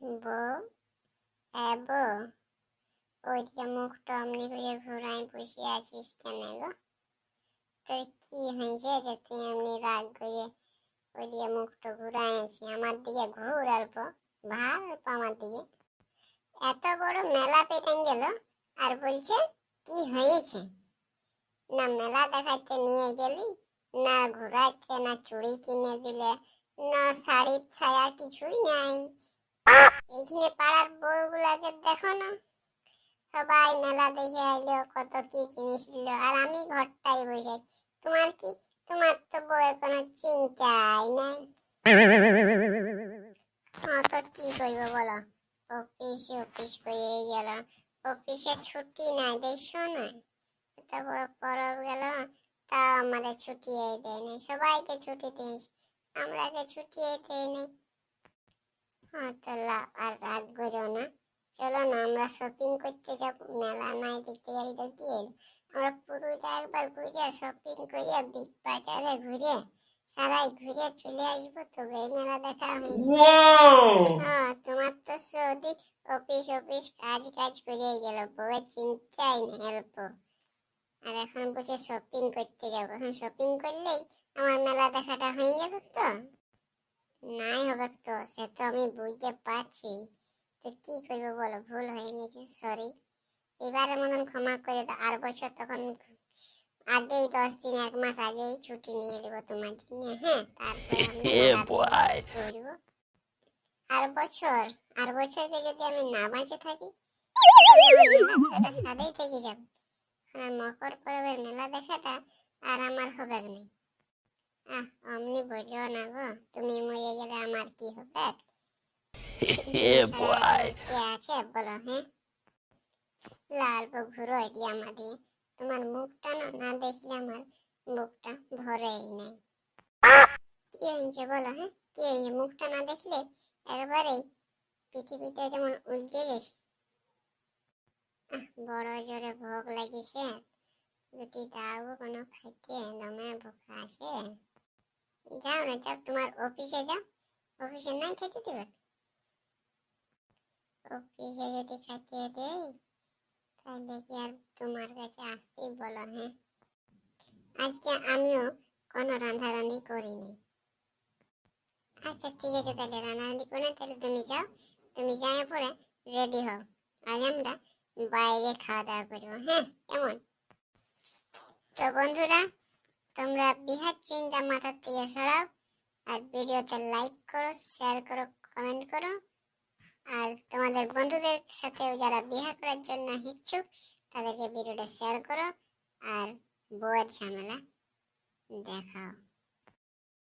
হ্যাঁ বউ ওইদিকে মুখটা অমনি করে ঘুরাই বসে আছিস কেন গো? তোর কি হয়েছে যে তুই এমনি রাগ করে ওইদিকে মুখটা ঘুরাই আছি আমার দিকে ঘুর অল্প ভালো অল্প আমার দিকে। এত বড় মেলা পেটান গেল আর বলছে, কি হয়েছে? না মেলা দেখাইতে নিয়ে গেলি, না ঘুরাইতে, না চুড়ি কিনে দিলে, না শাড়ির ছায়া কিছুই নাই। পাড়ার বউগুলাকে দেখো না? সবাই মেলা দেখে আইলো, কত কি জিনিস নিল, আর আমি ঘরটাই বসে তোমার কি? তোমার তো বউয়ের কোনো চিন্তাই নাই। হ্যাঁ তো কি করব বলো? অফিসে অফিস করে গেল। অফিসে ছুটি নাই, দেখছ না? এত বড় পরব গেল তা আমাদের ছুটি দেয় না সবাইকে ছুটি দিয়েছে আমরা আমরাকে ছুটি দেয় না হ্যাঁ তো লা- আর রাগ করো না। চলো না আমরা শপিং করতে যাব। মেলা নাই দেখতে পারি তো কি? আমরা পুরোটা একবার ঘুরে শপিং করে বিগ বাজারে ঘুরে সারাই ঘুরে চলে আসব। তবে মেলা দেখা হয়ে। হ্যাঁ তোমার তো সৌদি অফিস অফিস কাজ কাজ করে গেল। বউয়ের চিন্তাই নেই অল্প আর এখন বসে শপিং করতে যাব। এখন শপিং করলেই আমার মেলা দেখাটা হয়ে যাবে তো? নাই হবে তো সে তো আমি বুঝতে পারছি। তো কি করব বলো ভুল হয়ে গেছে সরি এবারে মতন ক্ষমা করে দাও আর বছর তখন আগেই দশ দিন এক মাস আগেই ছুটি নিয়ে নেব তোমার জন্য হ্যাঁ? তারপর. করব। আর বছর আর বছরকে যদি আমি না বাঁচে থাকি সাদেই থেকে যাবে। মকর পরবের মেলা দেখাটা আর আমার হবে না। আহ অমনি বলিও না গো তুমি মরে গেলে আমার কি হবে? কে আছে? বলো হ্যাঁ? লাল বউ ঘুরো এটি আমাদের তোমার মুখটা না না দেখলে আমার মুখটা ভরেই নাই। কি হয়েছে বলো হ্যাঁ? কি হয়েছে মুখটা না দেখলে একবারেই পৃথিবীটা যেমন উল্টে গেছে। আহ, বড় জোরে ভোগ লাগিছে। রুটি দাও কোনো খাইতে দমে ভোগ আছে। যাও না, যাও, তোমার অফিসে যাও। অফিসে নাই খেতে দেবে? অফিসে যদি খাইতে দেয় তাহলে কি আর তোমার কাছে আসতেই বলো হ্যাঁ? আজকে আমিও কোনো রান্ধারান্ধি করিনি। আচ্ছা ঠিক আছে, তাহলে রান্নারান্দি করে তাহলে তুমি যাও। তুমি যাই পরে রেডি হও। আজ আমরা বাইরে খাওয়া দাওয়া করব হ্যাঁ? কেমন? তো বন্ধুরা তোমরা বিহার চিন্তা মাথার থেকে সরাও, আর ভিডিওতে লাইক করো শেয়ার করো কমেন্ট করো। আর তোমাদের বন্ধুদের সাথেও যারা বিহা করার জন্য ইচ্ছুক, তাদেরকে ভিডিওটা শেয়ার করো, আর বউয়ের ঝামেলা দেখাও।